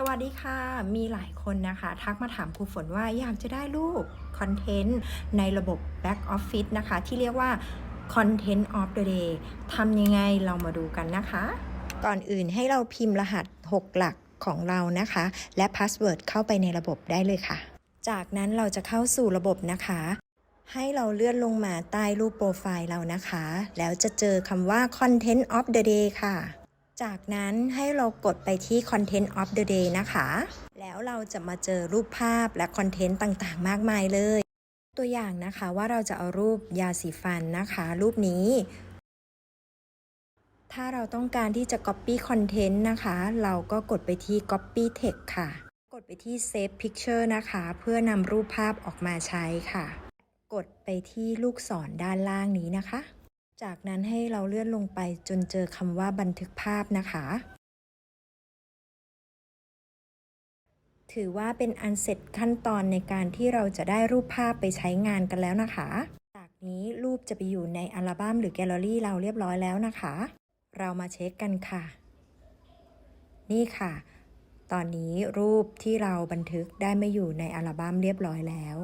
สวัสดีค่ะ มีหลายคนนะคะ ทักมาถามครูฝนว่าอยากจะได้รูปคอนเทนต์ในระบบ Back Office นะคะ ที่เรียกว่า Content of the Day ทำยังไงเรามาดูกันนะคะ ก่อนอื่นให้เราพิมพ์รหัส 6 หลักของเรานะคะ และพาสเวิร์ดเข้าไปในระบบได้เลยค่ะ จากนั้นเราจะเข้าสู่ระบบนะคะ ให้เราเลื่อนลงมาใต้รูปโปรไฟล์เรานะคะ แล้วจะเจอคำว่า Content of the Day ค่ะ จากนั้นให้เรากดไปที่ Content of the Day นะคะ แล้วเราจะมาเจอรูปภาพและคอนเทนต์ต่างๆ มากมายเลย ตัวอย่างนะคะว่าเราจะเอารูปยาสีฟันนะคะ รูปนี้ ถ้าเราต้องการที่จะ Copy Content นะคะ เราก็กดไปที่ Copy Text ค่ะ กดไปที่ Save Picture นะคะ เพื่อนำรูปภาพออกมาใช้ค่ะ กดไปที่ลูกศรด้านล่างนี้นะคะ จากนั้นให้เราเลื่อนลงไปจนเจอคำว่าบันทึกภาพนะคะ ถือว่าเป็นอันเสร็จขั้นตอนในการที่เราจะได้รูปภาพไปใช้งานกันแล้วนะคะ จากนี้รูปจะไปอยู่ในอัลบั้มหรือแกลเลอรี่เราเรียบร้อยแล้วนะคะ เรามาเช็คกันค่ะ นี่ค่ะ ตอนนี้รูปที่เราบันทึกได้ไม่อยู่ในอัลบั้มเรียบร้อยแล้ว